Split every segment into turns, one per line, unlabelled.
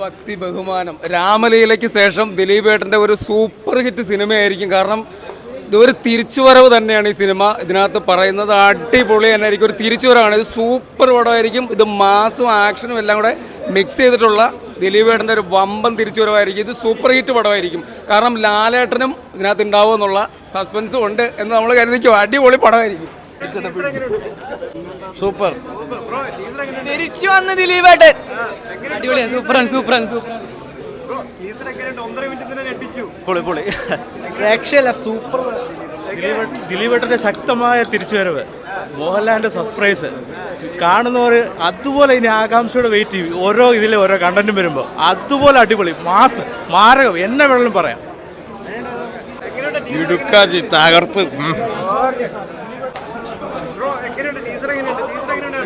ഭക്തി ബഹുമാനം. രാമലീലയ്ക്ക് ശേഷം ദിലീപേട്ടന്റെ ഒരു സൂപ്പർ ഹിറ്റ് സിനിമയായിരിക്കും. കാരണം ഇതൊരു തിരിച്ചുവരവ് തന്നെയാണ് ഈ സിനിമ. ഇതിനകത്ത് പറയുന്നത് അടിപൊളി തന്നെ ആയിരിക്കും. ഒരു തിരിച്ചുവരവാണ്. ഇത് സൂപ്പർ പടമായിരിക്കും. ഇത് മാസും ആക്ഷനും എല്ലാം കൂടെ മിക്സ് ചെയ്തിട്ടുള്ള ദിലീപേട്ടന്റെ ഒരു വമ്പൻ തിരിച്ചുവരവായിരിക്കും. ഇത് സൂപ്പർ ഹിറ്റ് പടമായിരിക്കും. കാരണം ലാലേട്ടനും ഇതിനകത്ത് ഉണ്ടാവുമെന്നുള്ള സസ്പെൻസും ഉണ്ട് എന്ന് നമ്മൾ കരുതിക്കും. അടിപൊളി പടമായിരിക്കും.
സൂപ്പർ.
തിരിച്ചു വന്ന് ദിലീപേട്ടൻ. അടിപൊളിയാണ് സൂപ്പറാണ് സൂപ്പറാണ് സൂപ്പർ
പൊളി പൊളി.
രക്ഷയല്ല സൂപ്പർ.
ദിലീപേട്ടന്റെ ശക്തമായ തിരിച്ചുവരവ്. മോഹൻലാലിന്റെ സസ്പ്രൈസ് കാണുന്നവർ അതുപോലെ ഇനി ആകാംക്ഷയോടെ വെയിറ്റ് ചെയ്യും. ഓരോ ഇതിലെ ഓരോ കണ്ടന്റും വരുമ്പോൾ അതുപോലെ അടിപൊളി. മാസ് മാരകം. എന്നെ വേണമെങ്കിലും പറയാം.
ഇടുക്കാജി തകർത്ത്.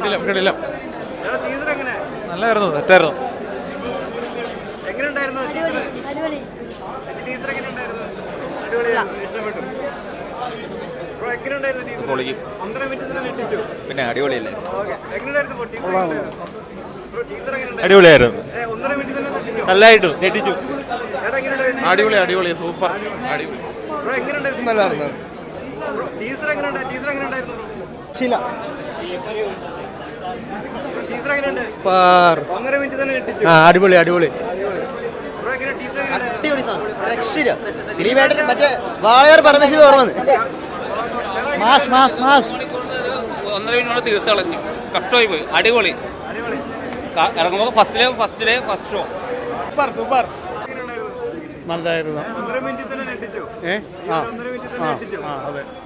ഉം.
നല്ലായിരുന്നു തെറ്റായിരുന്നു.
അടിപൊളി
പിന്നെ അടിപൊളിയല്ലേ?
അടിപൊളിയായിരുന്നു.
നല്ലതായിട്ടു ഞെട്ടിച്ചു?
അടിപൊളി അടിപൊളി സൂപ്പർ. അടിപൊളി. നല്ലായിരുന്നു
അടിപൊളി അടിപൊളി.
അടിപൊളി സാധനം രക്ഷയില്ല. ദിലീപേട്ടൻ മറ്റേ വാളയാർ ഓർമ്മ മാസ് മാസ് മാസ്.
ഒന്നര മിനിറ്റ് തീർത്തളഞ്ഞു കഷ്ടമായി പോയി. അടിപൊളി. ക- ഇറങ്ങുമ്പോൾ ഫസ്റ്റിലെ ഫസ്റ്റിലെ ഫസ്റ്റ് ഷോ
സൂപ്പർ സൂപ്പർ.
നല്ലതായിരുന്നു. ഏ? ആ. ആ അതെ.